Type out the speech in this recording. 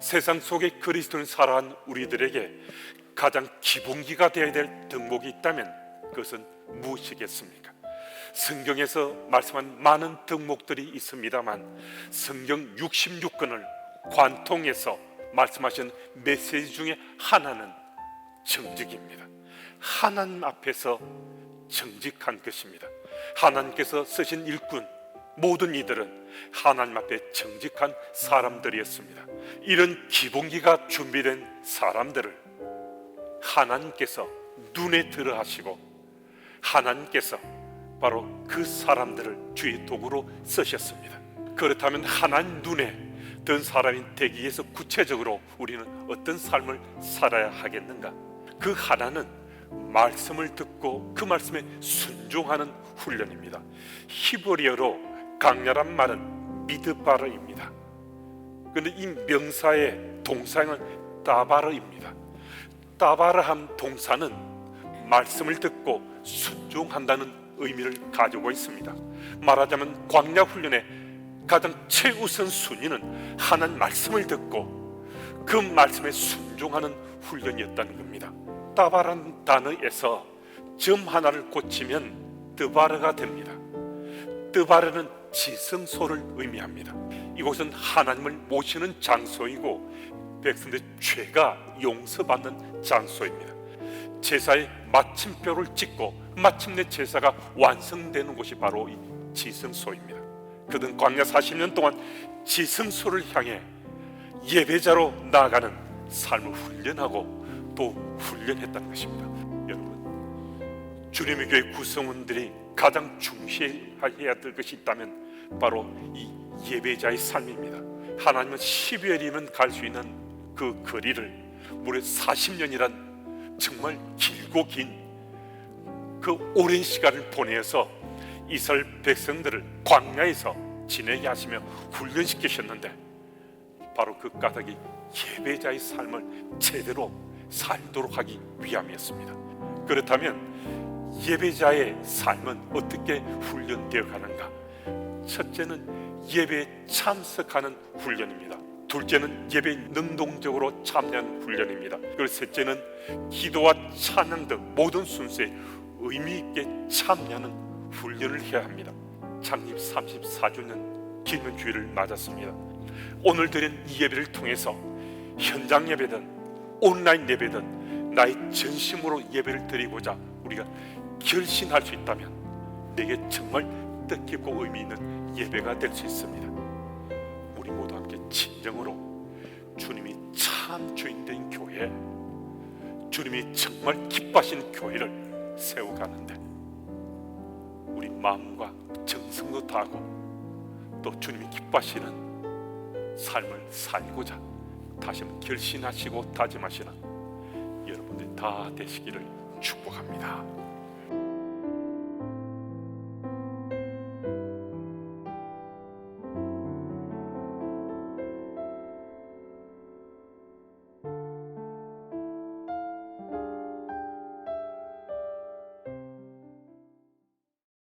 세상 속에 그리스도를 살아간 우리들에게 가장 기본기가 되어야 될 덕목이 있다면 그것은 무엇이겠습니까? 성경에서 말씀한 많은 덕목들이 있습니다만 성경 66권을 관통해서 말씀하신 메시지 중에 하나는 정직입니다. 하나님 앞에서 정직한 것입니다. 하나님께서 쓰신 일꾼 모든 이들은 하나님 앞에 정직한 사람들이었습니다. 이런 기본기가 준비된 사람들을 하나님께서 눈에 들어 하시고 하나님께서 바로 그 사람들을 주의 도구로 쓰셨습니다. 그렇다면 하나님 눈에 든 사람이 되기 위해서 구체적으로 우리는 어떤 삶을 살아야 하겠는가? 그 하나는 말씀을 듣고 그 말씀에 순종하는 훈련입니다. 히브리어로 강렬한 말은 미드바르입니다. 그런데 이 명사의 동사는 따바르입니다. 따바르한 동사는 말씀을 듣고 순종한다는 의미를 가지고 있습니다. 말하자면 광야 훈련의 가장 최우선 순위는 하나님 말씀을 듣고 그 말씀에 순종하는 훈련이었다는 겁니다. 따바란 단어에서 점 하나를 고치면 드바르가 됩니다. 드바르는 지성소를 의미합니다. 이곳은 하나님을 모시는 장소이고 백성들의 죄가 용서받는 장소입니다. 제사의 마침표를 찍고 마침내 제사가 완성되는 곳이 바로 이 지성소입니다. 그는 광야 40년 동안 지성소를 향해 예배자로 나아가는 삶을 훈련하고 또 훈련했다는 것입니다. 여러분, 주님의 교회 구성원들이 가장 중시해야 될 것이 있다면 바로 이 예배자의 삶입니다. 하나님은 12월이면 갈 수 있는 그 거리를 무려 40년이란 정말 길고 긴 그 오랜 시간을 보내서 이스라엘 백성들을 광야에서 지내게 하시며 훈련시키셨는데 바로 그 까닭이 예배자의 삶을 제대로 살도록 하기 위함이었습니다. 그렇다면 예배자의 삶은 어떻게 훈련되어 가는가? 첫째는 예배에 참석하는 훈련입니다. 둘째는 예배에 능동적으로 참여하는 훈련입니다. 그리고 셋째는 기도와 찬양 등 모든 순서에 의미 있게 참여하는 훈련을 해야 합니다. 창립 34주년 기념주의를 맞았습니다. 오늘 드린 이 예배를 통해서 현장 예배든 온라인 예배든 나의 전심으로 예배를 드리고자 우리가 결심할 수 있다면 내게 정말 뜻깊고 의미 있는 예배가 될 수 있습니다. 우리 모두 함께 진정으로 주님이 참 주인 된 교회, 주님이 정말 기뻐하시는 교회를 세워가는데 우리 마음과 정성도 다하고 또 주님이 기뻐하시는 삶을 살고자 다시 한번 결심하시고 다짐하시는 여러분들 다 되시기를 축복합니다.